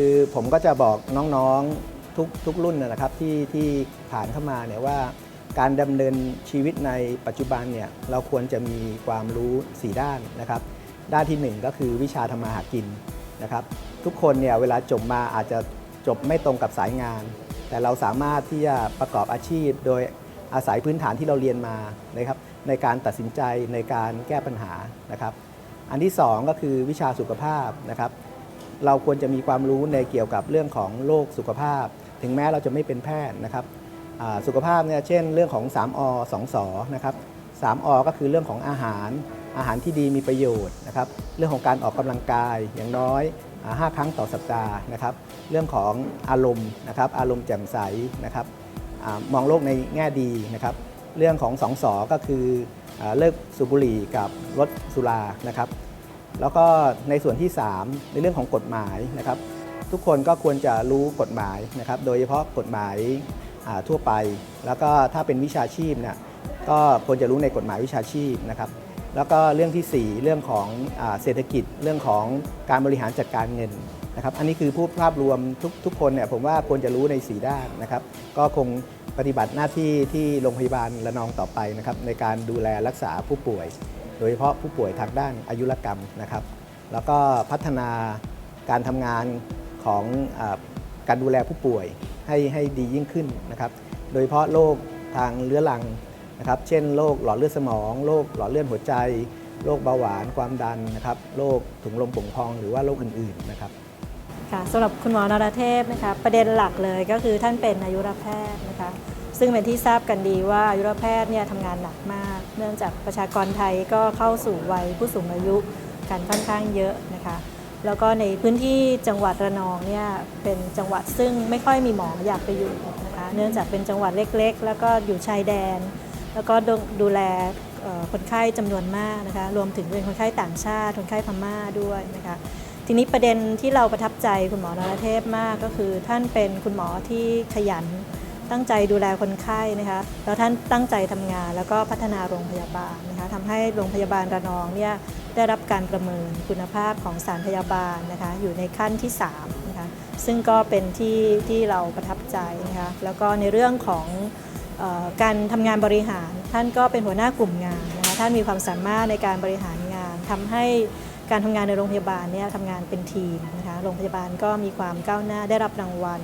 คือผมก็จะบอกน้องๆทุกทุกรุ่นนะครับที่ที่ผ่านเข้ามาเนี่ยว่า การดำเนินชีวิตในปัจจุบันเนี่ยเราควรจะมีความรู้ 4 ด้านนะครับ ด้านทีหนึ่1 ก็คือวิชาทำมาหากินนะครับ ทุกคนเนี่ยเวลาจบมาอาจจะจบไม่ตรงกับสายงาน แต่เราสามารถที่จะประกอบอาชีพ โดยอาศัยพื้นฐานที่เราเรียนมานะครับในการตัดสินใจในการแก้ปัญหานะครับ อันที่ 2 ก็คือวิชาสุขภาพนะครับ เราควรจะมีความรู้ในเกี่ยวกับเรื่องของโรคสุขภาพ ถึงแม้เราจะไม่เป็นแพทย์นะครับสุขภาพเนี่ยเช่น เรื่องของ 3อ2สอนะครับ3อก็คือเรื่องของอาหาร อาหารที่ดีมีประโยชน์นะครับเรื่องของการออกกำลังกายอย่างน้อยอ่า5ครั้งต่อสัปดาห์นะครับเรื่องของอารมณ์นะครับอารมณ์แจ่มใสนะครับอมองโลกในแง่ดีนะครับเรื่องของ2สอก็คือเลิกสูบบุหรี่กับลดสุรานะครับ แล้วก็ในส่วนที่ 3 ในเรื่องของกฎหมายนะครับ ทุกคนก็ควรจะรู้กฎหมายนะครับ โดยเฉพาะกฎหมายาทั่วไป แล้วก็ถ้าเป็นวิชาชีพเนี่ยก็ควรจะรู้ในกฎหมายวิชาชีพนะครับ แล้วก็เรื่องทีสี่4 เรื่องของอเศรษฐกิจเรื่องของการบริหารจัดการเงินนะครับ อันนี้คือผู้ภาพรวมทุกทุกคนเนี่ยผมว่าควรจะรู้ใน 4 ด้านนะครับ ก็คงปฏิบัติหน้าที่ที่โรงพยาบาลระนองต่อไปนะครับในการดูแลรักษาผู้ป่วย โดยเฉพาะผู้ป่วยทางด้านอายุรกรรมนะครับ แล้วก็พัฒนาการทำงานของอการดูแลผู้ป่วยให้ให้ดียิ่งขึ้นนะครับ โดยเฉพาะโรคทางเรื้อรังนะครับ เช่นโรคหลอดเลือดสมอง โรคหลอดเลือดหัวใจ โรคเบาหวาน ความดันนะครับ โรคถุงลมโป่งพอง หรือว่าโรคอื่นๆนะครับ ค่ะสำหรับคุณหมอนรเทพนะคะ ประเด็นหลักเลยก็คือท่านเป็นอายุรแพทย์นะคะ ซึ่งเป็นที่ทราบกันดีว่าอายุรแพทย์เนี่ยทำงานหนักมาก เนื่องจากประชากรไทยก็เข้าสู่วัยผู้สูงอายุกันค่อนข้างเยอะนะคะ แล้วก็ในพื้นที่จังหวัดระนองเนี่ยเป็นจังหวัดซึ่งไม่ค่อยมีหมออยากไปอยู่นะคะเนื่องจากเป็นจังหวัดเล็กๆ แล้วก็อยู่ชายแดน แล้วก็ดูแลคนไข้จำนวนมากนะคะรวมถึงเป็นคนไข้ต่างชาติ คนไข้พม่าด้วยนะคะทีนี้ประเด็นที่เราประทับใจคุณหมอนรเทพมากก็คือท่านเป็นคุณหมอที่ขยัน ตั้งใจดูแลคนไข้นะคะแล้วท่านตั้งใจทำงาน แล้วก็พัฒนาโรงพยาบาลนะคะทำให้โรงพยาบาลระนองเนี่ยได้รับการประเมินคุณภาพของสารพยาบาลนะคะอยู่ในขั้นที่3นะคะซึ่งก็เป็นที่ที่เราประทับใจนะคะแล้วก็ในเรื่องของออการทำงานบริหาร ท่านก็เป็นหัวหน้ากลุ่มงานนะคะท่านมีความสามารถในการบริหารงานทำให้การทำงานในโรงพยาบาลเนี่ยทำงานเป็นทีมนะคะโรงพยาบาลก็มีความก้าวหน้าได้รับรางวัล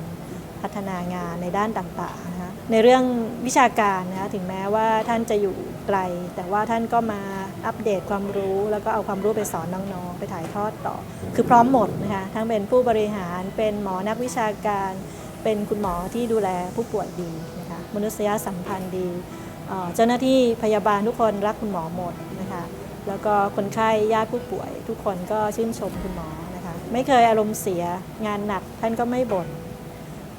พัฒนางานในด้านต่างๆนะคะในเรื่องวิชาการนะคะถึงแม้ว่าท่านจะอยู่ไกล แต่ว่าท่านก็มาอัปเดตความรู้ แล้วก็เอาความรู้ไปสอนน้องๆ ไปถ่ายทอดต่อ คือพร้อมหมดนะคะทั้งเป็นผู้บริหารเป็นหมอนักวิชาการ เป็นคุณหมอที่ดูแลผู้ป่วยดีนะคะมนุษยสัมพันธ์ดีเจ้าหน้าที่พยาบาลทุกคนรักคุณหมอหมดนะคะแล้วก็คนไข้ญาติผู้ป่วย ทุกคนก็ชื่นชมคุณหมอนะคะไม่เคยอารมณ์เสียงานหนักท่านก็ไม่บ่น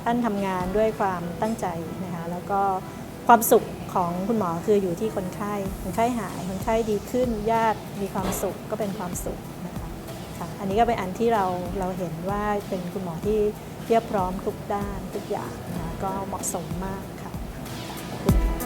ท่านทำงานด้วยความตั้งใจนะคะแล้วก็ความสุขของคุณหมอคืออยู่ที่คนไข้คนไข้หายคนไข้ดีขึ้นญาติมีความสุขก็เป็นความสุขนะคะค่ะอันนี้ก็เป็นอันที่เราเราเห็นว่าเป็นคุณหมอที่เรียบพร้อมทุกด้านทุกอย่างนะคะก็เหมาะสมมากค่ะขอบคุณค่ะ